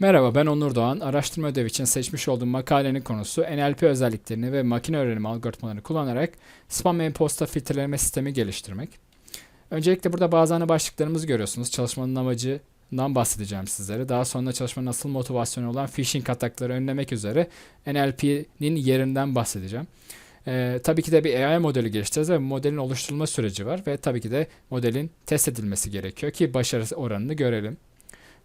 Merhaba ben Onur Doğan. Araştırma ödevi için seçmiş olduğum makalenin konusu NLP özelliklerini ve makine öğrenimi algoritmalarını kullanarak spam e-posta filtreleme sistemi geliştirmek. Öncelikle burada bazı ana başlıklarımızı görüyorsunuz. Çalışmanın amacından bahsedeceğim sizlere. Daha sonra çalışmanın asıl motivasyonu olan phishing atakları önlemek üzere NLP'nin yerinden bahsedeceğim. Ee, tabii ki de bir AI modeli geliştireceğiz ve modelin oluşturulma süreci var ve tabii ki de modelin test edilmesi gerekiyor ki başarı oranını görelim.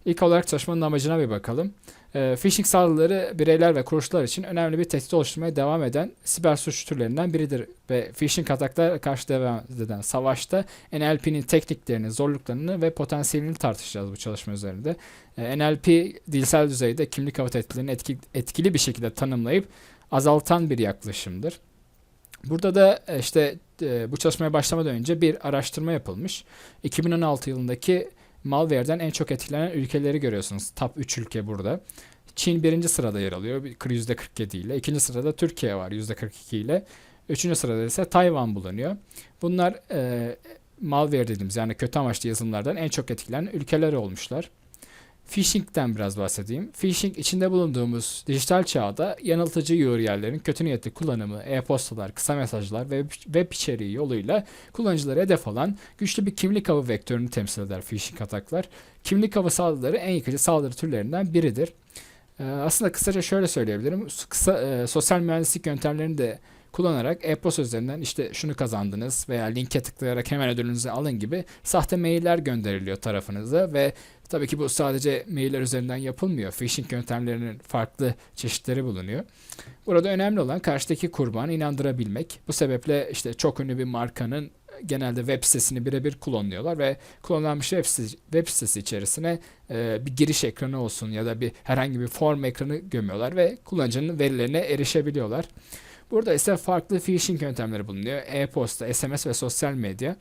İlk olarak çalışmanın amacına bir bakalım. E, phishing saldırıları bireyler ve kuruluşlar için önemli bir tehdit oluşturmaya devam eden siber suç türlerinden biridir ve phishing ataklara karşı devam eden savaşta NLP'nin tekniklerini, zorluklarını ve potansiyelini tartışacağız bu çalışma üzerinde. E, NLP dilsel düzeyde kimlik avı tehditlerini etki, etkili bir şekilde tanımlayıp azaltan bir yaklaşımdır. Burada da e, işte e, bu çalışmaya başlamadan önce bir araştırma yapılmış. 2016 yılındaki malware'den en çok etkilenen ülkeleri görüyorsunuz. Top 3 ülke burada. Çin birinci sırada yer alıyor %47 ile. İkinci sırada Türkiye var %42 ile. Üçüncü sırada ise Tayvan bulunuyor. Bunlar e, malware dediğimiz yani kötü amaçlı yazılımlardan en çok etkilenen ülkeler olmuşlar. Phishing'den biraz bahsedeyim. Phishing içinde bulunduğumuz dijital çağda yanıltıcı URL'lerin kötü niyetli kullanımı, e-postalar, kısa mesajlar ve web içeriği yoluyla kullanıcıları hedef alan güçlü bir kimlik avı vektörünü temsil eder phishing ataklar. Kimlik avı saldırıları en yıkıcı saldırı türlerinden biridir. Ee, aslında kısaca şöyle söyleyebilirim. Kısa e, sosyal mühendislik yöntemlerini de kullanarak e-posta üzerinden işte şunu kazandınız veya linke tıklayarak hemen ödülünüzü alın gibi sahte mailler gönderiliyor tarafınıza ve tabii ki bu sadece mailler üzerinden yapılmıyor. Phishing yöntemlerinin farklı çeşitleri bulunuyor. Burada önemli olan karşıdaki kurbanı inandırabilmek. Bu sebeple işte çok ünlü bir markanın genelde web sitesini birebir klonluyorlar ve klonlanmış web sitesi, web sitesi içerisine e, bir giriş ekranı olsun ya da bir herhangi bir form ekranı gömüyorlar ve kullanıcının verilerine erişebiliyorlar. Burada ise farklı phishing yöntemleri bulunuyor. E-posta, SMS ve sosyal medya.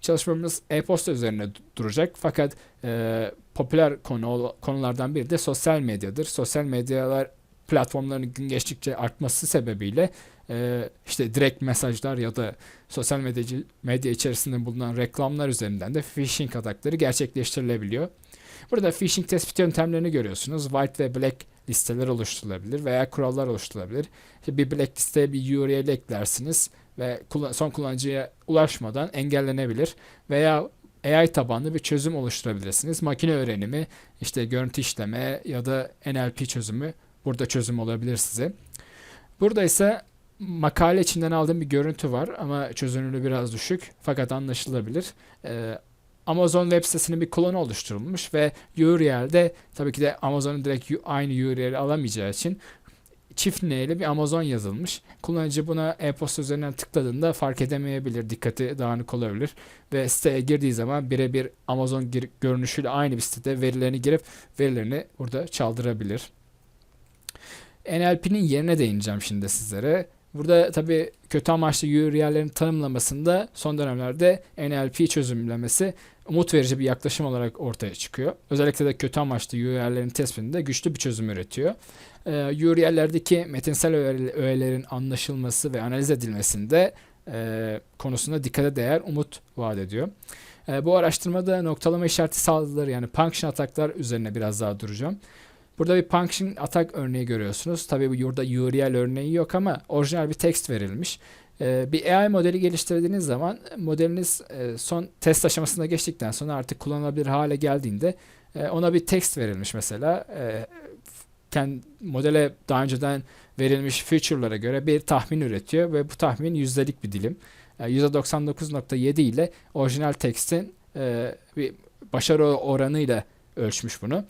Çalışmamız e-posta üzerine duracak fakat e, popüler konu konulardan biri de sosyal medyadır. Sosyal medyalar platformlarının gün geçtikçe artması sebebiyle e, işte direkt mesajlar ya da sosyal medya, medya içerisinde bulunan reklamlar üzerinden de phishing atakları gerçekleştirilebiliyor. Burada phishing tespit yöntemlerini görüyorsunuz. White ve black listeler oluşturulabilir veya kurallar oluşturulabilir. İşte bir black listeye bir URL eklersiniz ve son kullanıcıya ulaşmadan engellenebilir veya AI tabanlı bir çözüm oluşturabilirsiniz. Makine öğrenimi, işte görüntü işleme ya da NLP çözümü burada çözüm olabilir size. Burada ise makale içinden aldığım bir görüntü var ama çözünürlüğü biraz düşük fakat anlaşılabilir. Ee, Amazon web sitesinin bir klonu oluşturulmuş ve URL'de tabii ki de Amazon'un direkt aynı URL'i alamayacağı için çift neyle bir Amazon yazılmış. Kullanıcı buna e-posta üzerinden tıkladığında fark edemeyebilir, dikkati dağınık olabilir ve siteye girdiği zaman birebir Amazon görünüşüyle aynı bir sitede verilerini girip verilerini burada çaldırabilir. NLP'nin yerine değineceğim şimdi sizlere. Burada tabii kötü amaçlı URL'lerin tanımlamasında son dönemlerde NLP çözümlemesi umut verici bir yaklaşım olarak ortaya çıkıyor. Özellikle de kötü amaçlı URL'lerin tespitinde güçlü bir çözüm üretiyor. Ee, URL'lerdeki metinsel öğelerin anlaşılması ve analiz edilmesinde e, konusunda dikkate değer umut vaat ediyor. E, bu araştırmada noktalama işareti saldırıları yani function ataklar üzerine biraz daha duracağım. Burada bir function atak örneği görüyorsunuz. Tabii bu burada URL örneği yok ama orijinal bir text verilmiş. Ee, bir AI modeli geliştirdiğiniz zaman modeliniz e, son test aşamasında geçtikten sonra artık kullanılabilir hale geldiğinde e, ona bir text verilmiş mesela. E, kendi modele daha önceden verilmiş feature'lara göre bir tahmin üretiyor ve bu tahmin yüzdelik bir dilim. %99.7 ile orijinal text'in bir başarı oranıyla ölçmüş bunu.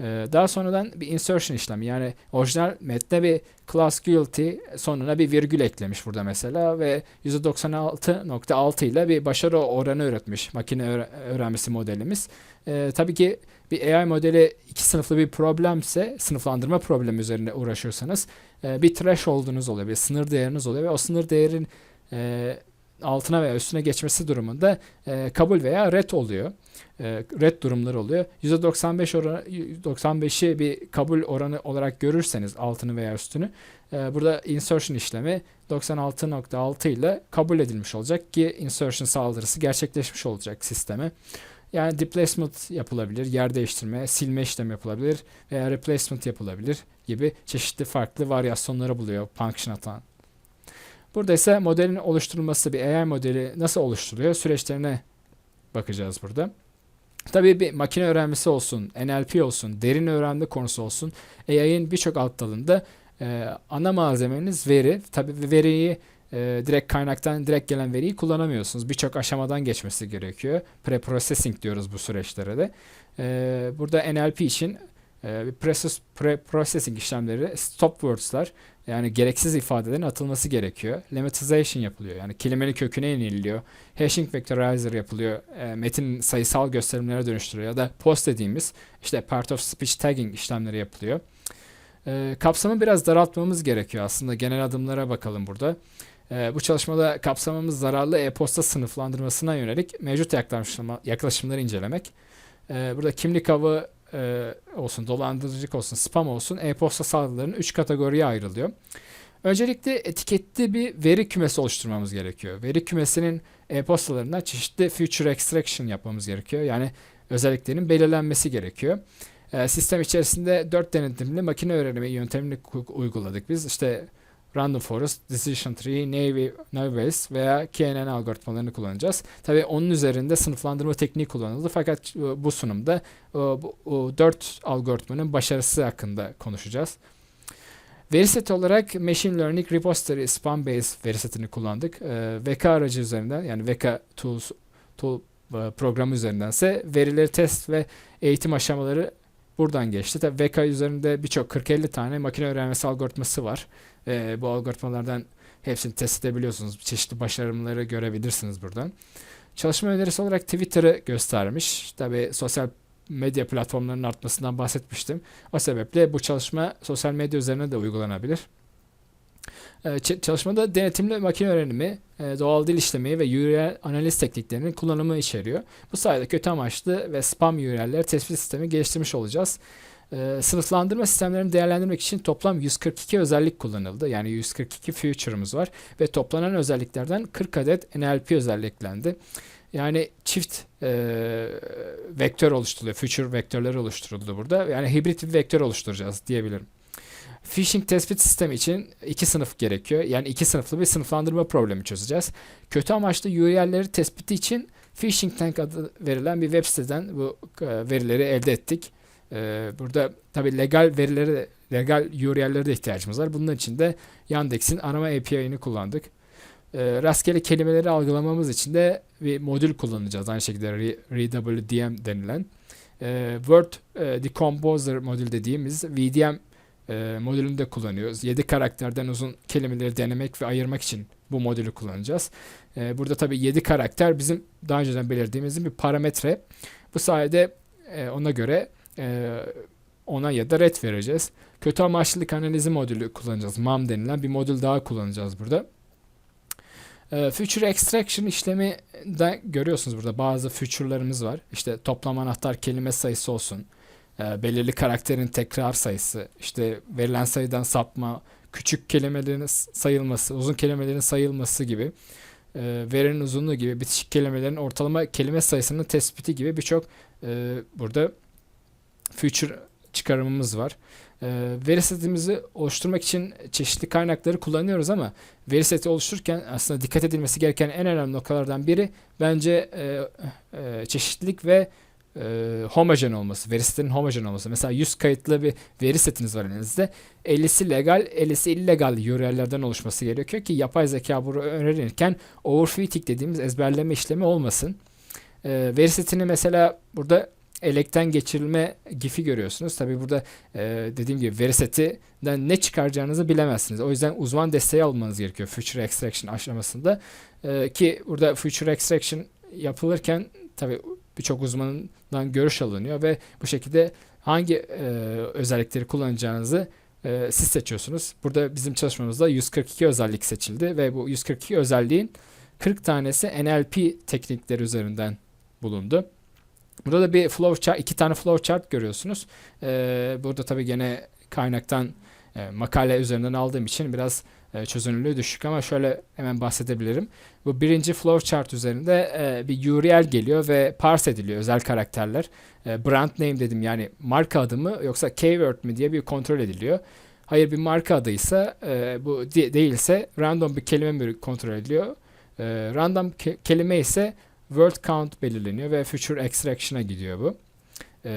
Ee, daha sonradan bir insertion işlemi yani orijinal metne bir class guilty sonuna bir virgül eklemiş burada mesela ve %96.6 ile bir başarı oranı üretmiş makine öğrenmesi modelimiz. Ee, tabii ki bir AI modeli iki sınıflı bir problemse sınıflandırma problemi üzerine uğraşıyorsanız e, bir threshold'unuz oluyor, bir sınır değeriniz oluyor ve o sınır değerin e, altına veya üstüne geçmesi durumunda e, kabul veya red oluyor. E, red durumları oluyor. %95 oranı 95'i bir kabul oranı olarak görürseniz altını veya üstünü e, burada insertion işlemi 96.6 ile kabul edilmiş olacak ki insertion saldırısı gerçekleşmiş olacak sisteme. Yani displacement yapılabilir, yer değiştirme, silme işlemi yapılabilir veya replacement yapılabilir gibi çeşitli farklı varyasyonları buluyor function atan. Burada ise modelin oluşturulması bir AI modeli nasıl oluşturuluyor süreçlerine bakacağız burada. Tabii bir makine öğrenmesi olsun, NLP olsun, derin öğrenme konusu olsun. AI'nin birçok alt dalında e, ana malzemeniz veri. Tabii veriyi e, direkt kaynaktan direkt gelen veriyi kullanamıyorsunuz. Birçok aşamadan geçmesi gerekiyor. Pre-processing diyoruz bu süreçlere de. E, burada NLP için e, pre-processing işlemleri stop words'lar yani gereksiz ifadelerin atılması gerekiyor. Lemmatization yapılıyor. Yani kelimenin köküne iniliyor. Hashing vectorizer yapılıyor. E, metin sayısal gösterimlere dönüştürüyor. Ya da post dediğimiz işte part of speech tagging işlemleri yapılıyor. E, kapsamı biraz daraltmamız gerekiyor aslında. Genel adımlara bakalım burada. E, bu çalışmada kapsamımız zararlı e-posta sınıflandırmasına yönelik mevcut yaklaşımlar, yaklaşımları incelemek. E, burada kimlik avı e, olsun, dolandırıcılık olsun, spam olsun e-posta saldırılarının 3 kategoriye ayrılıyor. Öncelikle etiketli bir veri kümesi oluşturmamız gerekiyor. Veri kümesinin e-postalarından çeşitli feature extraction yapmamız gerekiyor. Yani özelliklerin belirlenmesi gerekiyor. E, sistem içerisinde 4 denetimli makine öğrenimi yöntemini uyguladık biz. İşte Random Forest, Decision Tree, Navy, Navies veya KNN algoritmalarını kullanacağız. Tabi onun üzerinde sınıflandırma tekniği kullanıldı fakat bu sunumda bu, bu 4 algoritmanın başarısı hakkında konuşacağız. Veri seti olarak Machine Learning Repository Spam Based veri setini kullandık. VK aracı üzerinden yani VK Tools tool programı üzerindense verileri test ve eğitim aşamaları buradan geçti. Tabii VK üzerinde birçok 40-50 tane makine öğrenmesi algoritması var. E, bu algoritmalardan hepsini test edebiliyorsunuz. Çeşitli başarımları görebilirsiniz buradan. Çalışma önerisi olarak Twitter'ı göstermiş. Tabi sosyal medya platformlarının artmasından bahsetmiştim. O sebeple bu çalışma sosyal medya üzerine de uygulanabilir. Çalışmada denetimli makine öğrenimi, doğal dil işlemi ve URL analiz tekniklerinin kullanımı içeriyor. Bu sayede kötü amaçlı ve spam URL'ler tespit sistemi geliştirmiş olacağız. E, sınıflandırma sistemlerini değerlendirmek için toplam 142 özellik kullanıldı. Yani 142 feature'ımız var ve toplanan özelliklerden 40 adet NLP özelliklendi. Yani çift e, vektör oluşturuluyor. Future vektörleri oluşturuldu burada. Yani hibrit bir vektör oluşturacağız diyebilirim. Phishing tespit sistemi için iki sınıf gerekiyor. Yani iki sınıflı bir sınıflandırma problemi çözeceğiz. Kötü amaçlı URL'leri tespiti için Phishing Tank adı verilen bir web siteden bu e, verileri elde ettik. Ee, burada tabi legal verileri, legal URL'lere de ihtiyacımız var. Bunun için de Yandex'in arama API'ini kullandık. Ee, rastgele kelimeleri algılamamız için de bir modül kullanacağız. Aynı şekilde ReWDM denilen. Word e, Decomposer modül dediğimiz VDM e, modülünü de kullanıyoruz. 7 karakterden uzun kelimeleri denemek ve ayırmak için bu modülü kullanacağız. E, burada tabi 7 karakter bizim daha önceden belirlediğimiz bir parametre. Bu sayede e, ona göre e, ona ya da red vereceğiz. Kötü amaçlılık analizi modülü kullanacağız. MAM denilen bir modül daha kullanacağız burada. E, future extraction işlemi de görüyorsunuz burada bazı future'larımız var. İşte toplam anahtar kelime sayısı olsun. E, belirli karakterin tekrar sayısı. işte verilen sayıdan sapma, küçük kelimelerin sayılması, uzun kelimelerin sayılması gibi e, verinin uzunluğu gibi bitişik kelimelerin ortalama kelime sayısının tespiti gibi birçok e, burada future çıkarımımız var. E, veri setimizi oluşturmak için çeşitli kaynakları kullanıyoruz ama veri seti oluştururken aslında dikkat edilmesi gereken en önemli noktalardan biri bence e, e, çeşitlilik ve e, homojen olması, veri setinin homojen olması. Mesela 100 kayıtlı bir veri setiniz var elinizde. 50'si legal, 50'si illegal URL'lerden oluşması gerekiyor ki yapay zeka bunu öğrenirken overfitting dediğimiz ezberleme işlemi olmasın. E, veri setini mesela burada elekten geçirilme gifi görüyorsunuz. Tabi burada e, dediğim gibi veri setinden ne çıkaracağınızı bilemezsiniz. O yüzden uzman desteği almanız gerekiyor Future Extraction aşamasında. E, ki burada Future Extraction yapılırken tabi birçok uzmanından görüş alınıyor ve bu şekilde hangi e, özellikleri kullanacağınızı e, siz seçiyorsunuz. Burada bizim çalışmamızda 142 özellik seçildi ve bu 142 özelliğin 40 tanesi NLP teknikleri üzerinden bulundu. Burada da bir flow chart, iki tane flow chart görüyorsunuz. Ee, burada tabii gene kaynaktan e, makale üzerinden aldığım için biraz çözünürlüğü düşük ama şöyle hemen bahsedebilirim. Bu birinci flowchart üzerinde e, bir URL geliyor ve parse ediliyor özel karakterler. E, brand name dedim yani marka adı mı yoksa keyword mi diye bir kontrol ediliyor. Hayır bir marka adıysa e, bu de- değilse random bir kelime mi kontrol ediliyor. E, random ke- kelime ise word count belirleniyor ve future extraction'a gidiyor bu. E,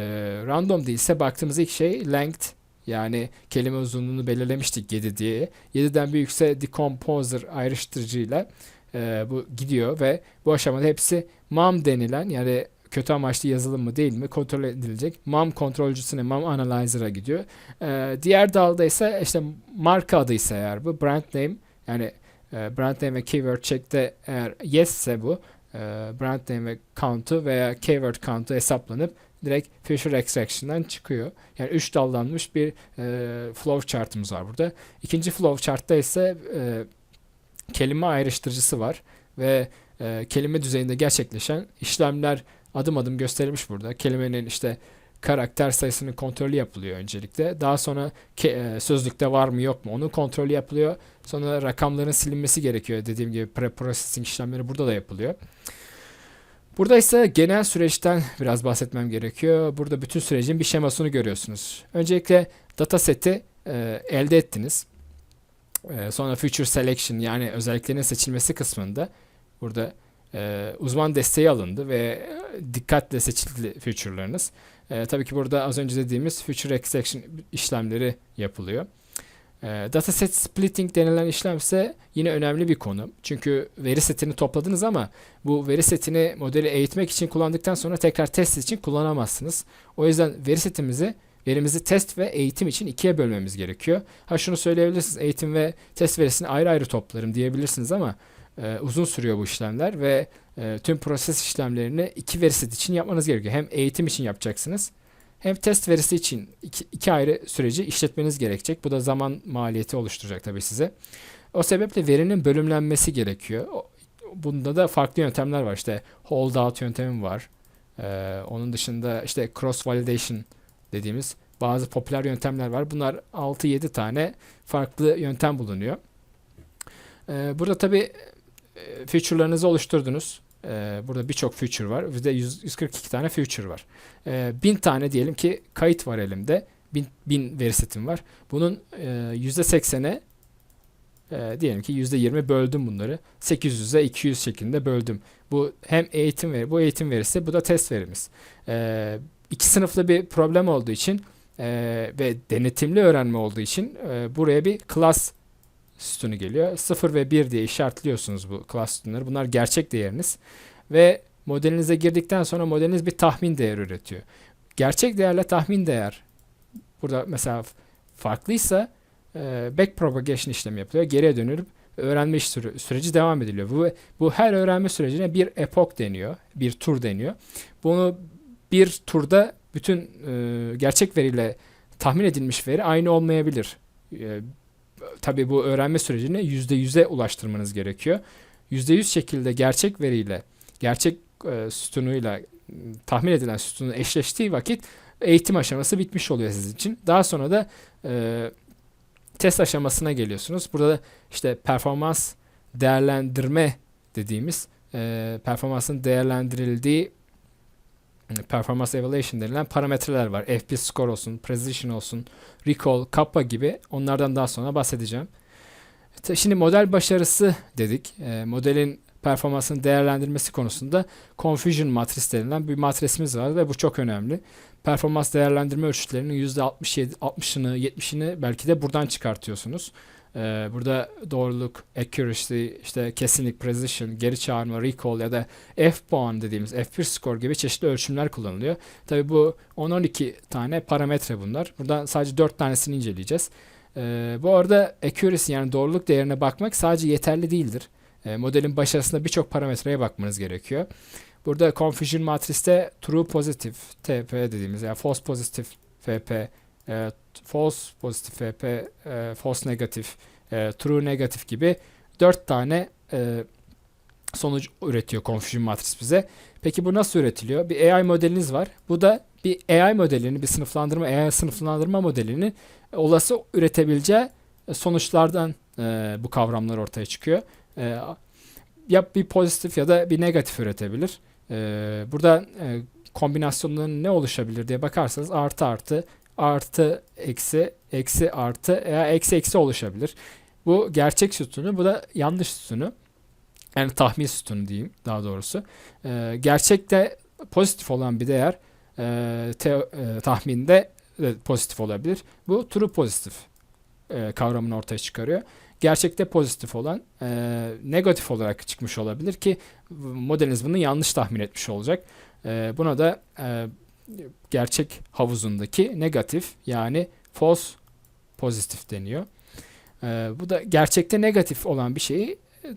random değilse baktığımız ilk şey length yani kelime uzunluğunu belirlemiştik 7 diye. 7'den büyükse decomposer ayrıştırıcıyla e, bu gidiyor ve bu aşamada hepsi mum denilen yani kötü amaçlı yazılım mı değil mi kontrol edilecek. Mum kontrolcüsüne, mum analyzer'a gidiyor. E, diğer dalda ise işte marka adıysa eğer bu brand name yani e, brand name ve keyword check'te eğer yes ise bu e, brand name ve count'u veya keyword count'u hesaplanıp direkt Future Extraction'dan çıkıyor. Yani 3 dallanmış bir e, flow chart'ımız var burada. İkinci flow chart'ta ise e, kelime ayrıştırıcısı var ve e, kelime düzeyinde gerçekleşen işlemler adım adım gösterilmiş burada. Kelimenin işte karakter sayısının kontrolü yapılıyor öncelikle. Daha sonra ke- e, sözlükte var mı yok mu onun kontrolü yapılıyor. Sonra rakamların silinmesi gerekiyor. Dediğim gibi pre-processing işlemleri burada da yapılıyor. Burada ise genel süreçten biraz bahsetmem gerekiyor. Burada bütün sürecin bir şemasını görüyorsunuz. Öncelikle dataseti e, elde ettiniz. E, sonra Future Selection yani özelliklerin seçilmesi kısmında burada e, uzman desteği alındı ve e, dikkatle seçildi feature'larınız. E, tabii ki burada az önce dediğimiz Future Extraction işlemleri yapılıyor. E, dataset splitting denilen işlem ise yine önemli bir konu. Çünkü veri setini topladınız ama bu veri setini modeli eğitmek için kullandıktan sonra tekrar test için kullanamazsınız. O yüzden veri setimizi verimizi test ve eğitim için ikiye bölmemiz gerekiyor. Ha şunu söyleyebilirsiniz eğitim ve test verisini ayrı ayrı toplarım diyebilirsiniz ama e, uzun sürüyor bu işlemler ve e, tüm proses işlemlerini iki veri seti için yapmanız gerekiyor. Hem eğitim için yapacaksınız hem test verisi için iki, iki ayrı süreci işletmeniz gerekecek. Bu da zaman maliyeti oluşturacak tabii size. O sebeple verinin bölümlenmesi gerekiyor. Bunda da farklı yöntemler var. İşte holdout yöntemi var. Ee, onun dışında işte cross validation dediğimiz bazı popüler yöntemler var. Bunlar 6-7 tane farklı yöntem bulunuyor. Ee, burada tabii e, feature'larınızı oluşturdunuz. Ee, burada birçok feature var. Bizde 100 142 tane feature var. Ee, 1000 tane diyelim ki kayıt var elimde. 1000, 1000 veri setim var. Bunun e, %80'e e, diyelim ki %20 böldüm bunları. 800'e 200 şeklinde böldüm. Bu hem eğitim veri, bu eğitim verisi, bu da test verimiz. Ee, iki sınıflı bir problem olduğu için e, ve denetimli öğrenme olduğu için e, buraya bir class sütunu geliyor. 0 ve 1 diye işaretliyorsunuz bu class sütunları. Bunlar gerçek değeriniz. Ve modelinize girdikten sonra modeliniz bir tahmin değeri üretiyor. Gerçek değerle tahmin değer burada mesela farklıysa e, back propagation işlemi yapılıyor. Geriye dönülüp öğrenme süreci devam ediliyor. Bu, bu her öğrenme sürecine bir epoch deniyor. Bir tur deniyor. Bunu bir turda bütün e, gerçek veriyle tahmin edilmiş veri aynı olmayabilir. E, tabii bu öğrenme sürecini %100'e ulaştırmanız gerekiyor. %100 şekilde gerçek veriyle, gerçek e, sütunuyla tahmin edilen sütunu eşleştiği vakit eğitim aşaması bitmiş oluyor sizin için. Daha sonra da e, test aşamasına geliyorsunuz. Burada da işte performans değerlendirme dediğimiz e, performansın değerlendirildiği performance evaluation denilen parametreler var. FPS score olsun, precision olsun, recall, kappa gibi onlardan daha sonra bahsedeceğim. Şimdi model başarısı dedik. E, modelin performansını değerlendirmesi konusunda confusion matris denilen bir matrisimiz var ve bu çok önemli. Performans değerlendirme ölçütlerinin %67, 60'ını, 70'ini belki de buradan çıkartıyorsunuz. E, burada doğruluk, accuracy, işte kesinlik, precision, geri çağırma, recall ya da F puan dediğimiz F1 score gibi çeşitli ölçümler kullanılıyor. Tabi bu 10-12 tane parametre bunlar. Buradan sadece 4 tanesini inceleyeceğiz. Ee, bu arada accuracy yani doğruluk değerine bakmak sadece yeterli değildir. Ee, modelin başarısında birçok parametreye bakmanız gerekiyor. Burada confusion matriste true positive TP dediğimiz yani false positive FP, e, false positive FP, e, false negative, e, true negative gibi 4 tane e, sonuç üretiyor Confusion Matrix bize. Peki bu nasıl üretiliyor? Bir AI modeliniz var. Bu da bir AI modelini, bir sınıflandırma, AI sınıflandırma modelini olası üretebileceği sonuçlardan e, bu kavramlar ortaya çıkıyor. E, ya bir pozitif ya da bir negatif üretebilir. E, burada e, kombinasyonların ne oluşabilir diye bakarsanız artı artı artı eksi eksi artı veya eksi eksi oluşabilir. Bu gerçek sütunu, bu da yanlış sütunu. Yani tahmin sütunu diyeyim daha doğrusu. E, gerçekte pozitif olan bir değer e, te, e, tahminde de pozitif olabilir. Bu true pozitif e, kavramını ortaya çıkarıyor. Gerçekte pozitif olan e, negatif olarak çıkmış olabilir ki modeliniz bunu yanlış tahmin etmiş olacak. E, buna da e, gerçek havuzundaki negatif yani false pozitif deniyor. E, bu da gerçekte negatif olan bir şeyi e,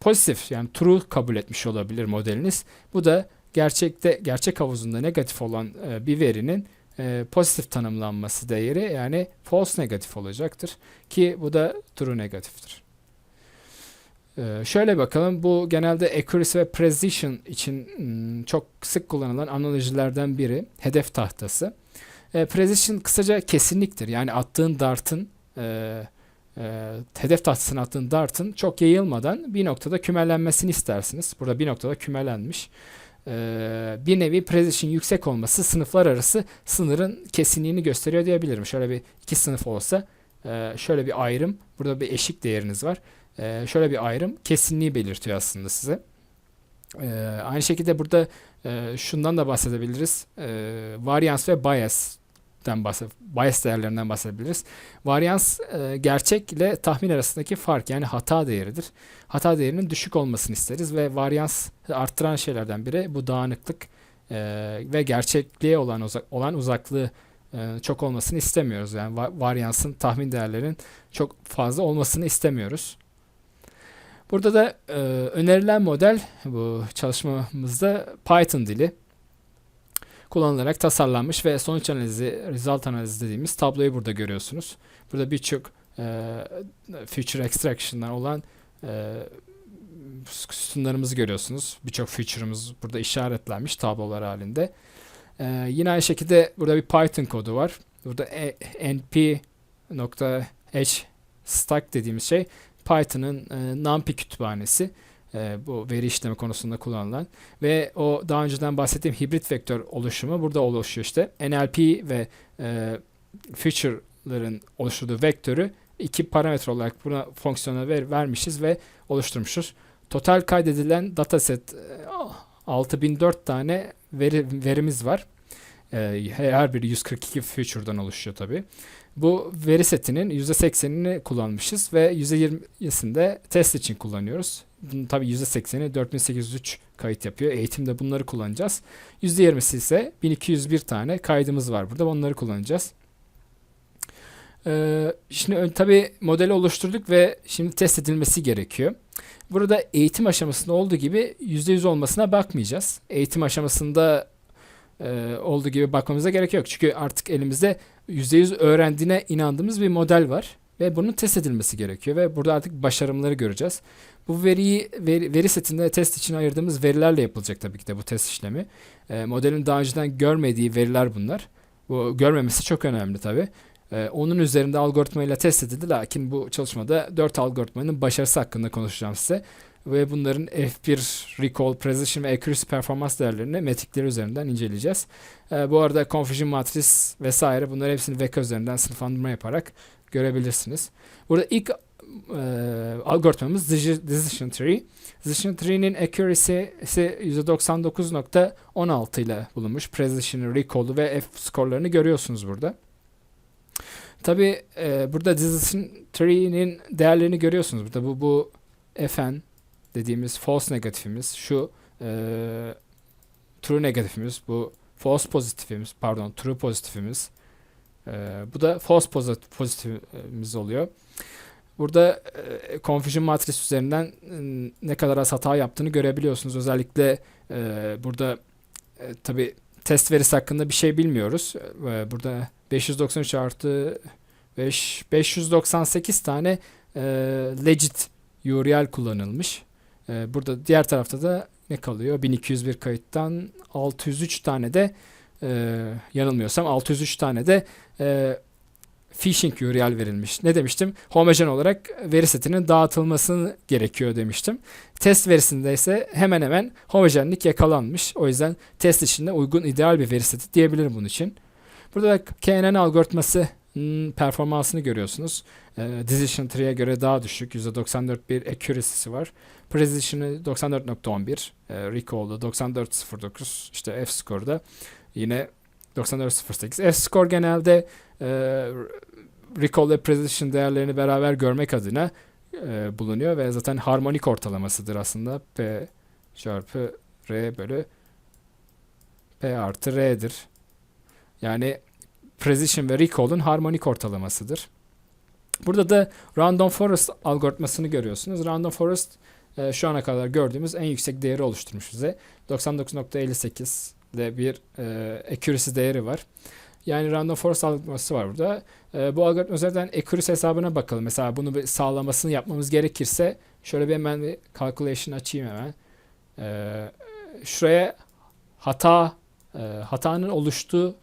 pozitif yani true kabul etmiş olabilir modeliniz. Bu da gerçekte gerçek havuzunda negatif olan e, bir verinin e, pozitif tanımlanması değeri yani false negatif olacaktır ki bu da true negatiftir. E, şöyle bakalım bu genelde accuracy ve precision için m, çok sık kullanılan analojilerden biri hedef tahtası. E, precision kısaca kesinliktir yani attığın dartın e, e, hedef tahtasına attığın dartın çok yayılmadan bir noktada kümelenmesini istersiniz. Burada bir noktada kümelenmiş e, bir nevi precision yüksek olması sınıflar arası sınırın kesinliğini gösteriyor diyebilirim. Şöyle bir iki sınıf olsa e, şöyle bir ayrım burada bir eşik değeriniz var. E, şöyle bir ayrım kesinliği belirtiyor aslında size. E, aynı şekilde burada e, şundan da bahsedebiliriz. E, variance ve bias den bahsed bias değerlerinden bahsedebiliriz. Varyans e, gerçek ile tahmin arasındaki fark yani hata değeridir. Hata değerinin düşük olmasını isteriz ve varyans arttıran şeylerden biri bu dağınıklık e, ve gerçekliğe olan uzak olan uzaklığı e, çok olmasını istemiyoruz. Yani va varyansın tahmin değerlerinin çok fazla olmasını istemiyoruz. Burada da e, önerilen model bu çalışmamızda Python dili kullanılarak tasarlanmış ve sonuç analizi, result analizi dediğimiz tabloyu burada görüyorsunuz. Burada birçok e, feature extraction'dan olan e, sütunlarımızı görüyorsunuz. Birçok feature'ımız burada işaretlenmiş tablolar halinde. E, yine aynı şekilde burada bir Python kodu var. Burada e, np.h stack dediğimiz şey Python'ın e, NumPy kütüphanesi e, bu veri işleme konusunda kullanılan ve o daha önceden bahsettiğim hibrit vektör oluşumu burada oluşuyor işte. NLP ve e, feature'ların oluşturduğu vektörü iki parametre olarak buna fonksiyona ver, vermişiz ve oluşturmuşuz. Total kaydedilen dataset e, 6004 tane veri, verimiz var. E, her biri 142 feature'dan oluşuyor tabi. Bu veri setinin %80'ini kullanmışız ve %20'sinde test için kullanıyoruz. Bunun tabii %80'i 4803 kayıt yapıyor. Eğitimde bunları kullanacağız. %20'si ise 1201 tane kaydımız var burada. Onları kullanacağız. Ee, şimdi tabii modeli oluşturduk ve şimdi test edilmesi gerekiyor. Burada eğitim aşamasında olduğu gibi %100 olmasına bakmayacağız. Eğitim aşamasında e, olduğu gibi bakmamıza gerek yok. Çünkü artık elimizde %100 öğrendiğine inandığımız bir model var ve bunun test edilmesi gerekiyor ve burada artık başarımları göreceğiz. Bu veriyi veri, veri setinde test için ayırdığımız verilerle yapılacak tabii ki de bu test işlemi. E, modelin daha önceden görmediği veriler bunlar. Bu görmemesi çok önemli tabii. E, onun üzerinde algoritmayla test edildi. Lakin bu çalışmada 4 algoritmanın başarısı hakkında konuşacağım size. Ve bunların F1, Recall, Precision ve Accuracy performans değerlerini metrikleri üzerinden inceleyeceğiz. E, bu arada Confusion Matris vesaire bunları hepsini VK üzerinden sınıflandırma yaparak görebilirsiniz. Burada ilk e, algoritmamız Decision Tree. Decision Tree'nin accuracy'si %99.16 ile bulunmuş. Precision, Recall'u ve F skorlarını görüyorsunuz burada. Tabi e, burada Decision Tree'nin değerlerini görüyorsunuz. Burada bu, bu fn dediğimiz false negatifimiz, şu e, true negatifimiz, bu false pozitifimiz, pardon true pozitifimiz. E, bu da false pozitifimiz oluyor. Burada e, confusion matris üzerinden e, ne kadar az hata yaptığını görebiliyorsunuz. Özellikle e, burada e, tabi test verisi hakkında bir şey bilmiyoruz. E, burada 593 artı 5 598 tane e, legit URL kullanılmış. E, burada diğer tarafta da ne kalıyor? 1201 kayıttan 603 tane de e, yanılmıyorsam 603 tane de e, phishing URL verilmiş. Ne demiştim? Homojen olarak veri setinin dağıtılması gerekiyor demiştim. Test verisinde ise hemen hemen homojenlik yakalanmış. O yüzden test içinde uygun ideal bir veri seti diyebilirim bunun için. Burada da KNN algoritması hmm, performansını görüyorsunuz. Ee, Decision tree'ye göre daha düşük. %94 bir accuracy'si var. Precision'ı 94.11. E, Recall'da 94.09. İşte F-score'da yine 94.08. F-score genelde e, Recall ve Precision değerlerini beraber görmek adına e, bulunuyor ve zaten harmonik ortalamasıdır aslında. P çarpı R bölü P artı R'dir. Yani Precision ve Recall'un harmonik ortalamasıdır. Burada da Random Forest algoritmasını görüyorsunuz. Random Forest e, şu ana kadar gördüğümüz en yüksek değeri oluşturmuş bize. 99.58 de bir e, accuracy değeri var. Yani random forest algoritması var burada. E, bu algoritma üzerinden accuracy hesabına bakalım. Mesela bunu bir sağlamasını yapmamız gerekirse şöyle bir hemen bir calculation açayım hemen. E, şuraya hata e, hatanın oluştuğu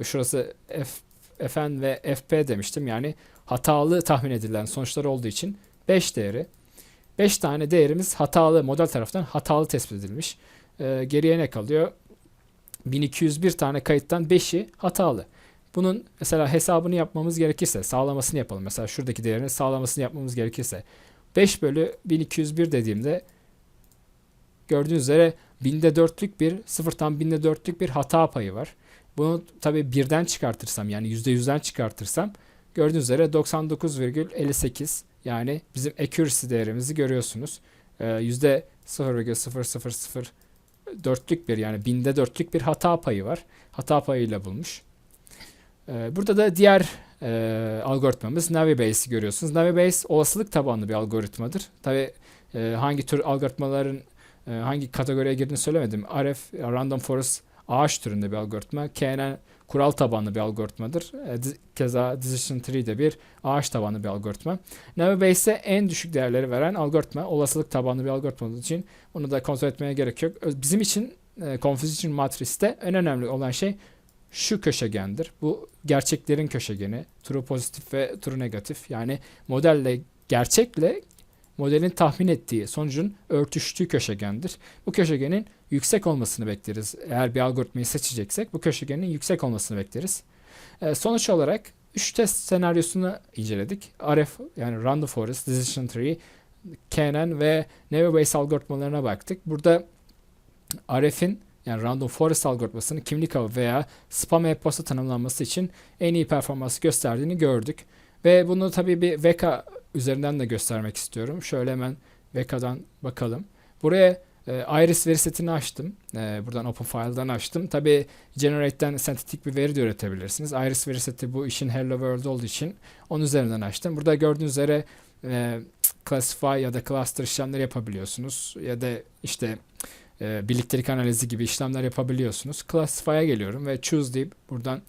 e, şurası F, Fn ve Fp demiştim. Yani hatalı tahmin edilen sonuçlar olduğu için 5 değeri. 5 tane değerimiz hatalı model tarafından hatalı tespit edilmiş. E, geriye ne kalıyor? 1201 tane kayıttan 5'i hatalı. Bunun mesela hesabını yapmamız gerekirse sağlamasını yapalım. Mesela şuradaki değerin sağlamasını yapmamız gerekirse 5 bölü 1201 dediğimde gördüğünüz üzere binde dörtlük bir sıfırtan binde dörtlük bir hata payı var. Bunu tabi birden çıkartırsam yani %100'den çıkartırsam gördüğünüz üzere 99,58 yani bizim accuracy değerimizi görüyorsunuz. Ee, %0,000 dörtlük bir yani binde dörtlük bir hata payı var. Hata payıyla bulmuş. Ee, burada da diğer e, algoritmamız Navibase'i görüyorsunuz. Navibase olasılık tabanlı bir algoritmadır. Tabi e, hangi tür algoritmaların e, hangi kategoriye girdiğini söylemedim. RF, Random Forest ağaç türünde bir algoritma. KNN kural tabanlı bir algoritmadır. E, keza Decision Tree de bir ağaç tabanlı bir algoritma. Navibase'e en düşük değerleri veren algoritma. Olasılık tabanlı bir algoritma olduğu için bunu da kontrol etmeye gerek yok. Bizim için e, Confusion Matris'te en önemli olan şey şu köşegendir. Bu gerçeklerin köşegeni. True pozitif ve true negatif. Yani modelle gerçekle modelin tahmin ettiği sonucun örtüştüğü köşegendir. Bu köşegenin yüksek olmasını bekleriz. Eğer bir algoritmayı seçeceksek bu köşegenin yüksek olmasını bekleriz. E, sonuç olarak 3 test senaryosunu inceledik. RF yani Random Forest, Decision Tree, KNN ve Navier algoritmalarına baktık. Burada RF'in yani Random Forest algoritmasının kimlik avı veya spam e-posta tanımlanması için en iyi performansı gösterdiğini gördük. Ve bunu tabii bir Veka üzerinden de göstermek istiyorum. Şöyle hemen Veka'dan bakalım. Buraya e, Iris veri setini açtım. E, buradan OpenFile'dan açtım. Tabi Generate'den sentetik bir veri de üretebilirsiniz. Iris veri seti bu işin Hello World olduğu için onun üzerinden açtım. Burada gördüğünüz üzere e, Classify ya da Cluster işlemleri yapabiliyorsunuz. Ya da işte e, birliktelik analizi gibi işlemler yapabiliyorsunuz. Classify'a geliyorum ve Choose deyip buradan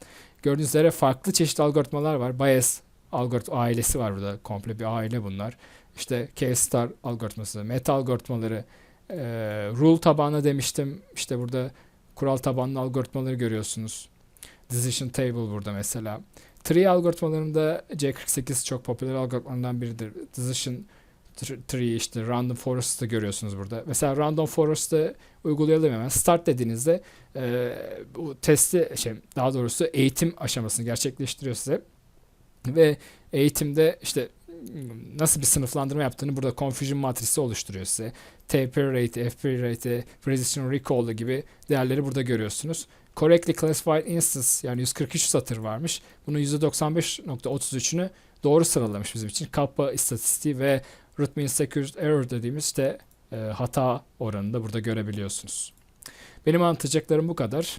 gördüğünüz üzere farklı çeşitli algoritmalar var. Bias algoritma ailesi var burada. Komple bir aile bunlar. İşte K-star algoritması, meta algoritmaları, e, rule tabanlı demiştim. İşte burada kural tabanlı algoritmaları görüyorsunuz. Decision table burada mesela. Tree algoritmalarında C48 çok popüler algoritmalardan biridir. Decision tree işte random forest'ı görüyorsunuz burada. Mesela random forest'ı uygulayalım hemen. Start dediğinizde e, bu testi şey daha doğrusu eğitim aşamasını gerçekleştiriyor size. Ve eğitimde işte nasıl bir sınıflandırma yaptığını burada confusion matrisi oluşturuyor size. TP rate, FP rate, precision recall gibi değerleri burada görüyorsunuz. Correctly classified instance yani 143 satır varmış. Bunun %95.33'ünü doğru sıralamış bizim için. Kappa istatistiği ve root mean secured error dediğimiz işte e, hata oranını da burada görebiliyorsunuz. Benim anlatacaklarım bu kadar.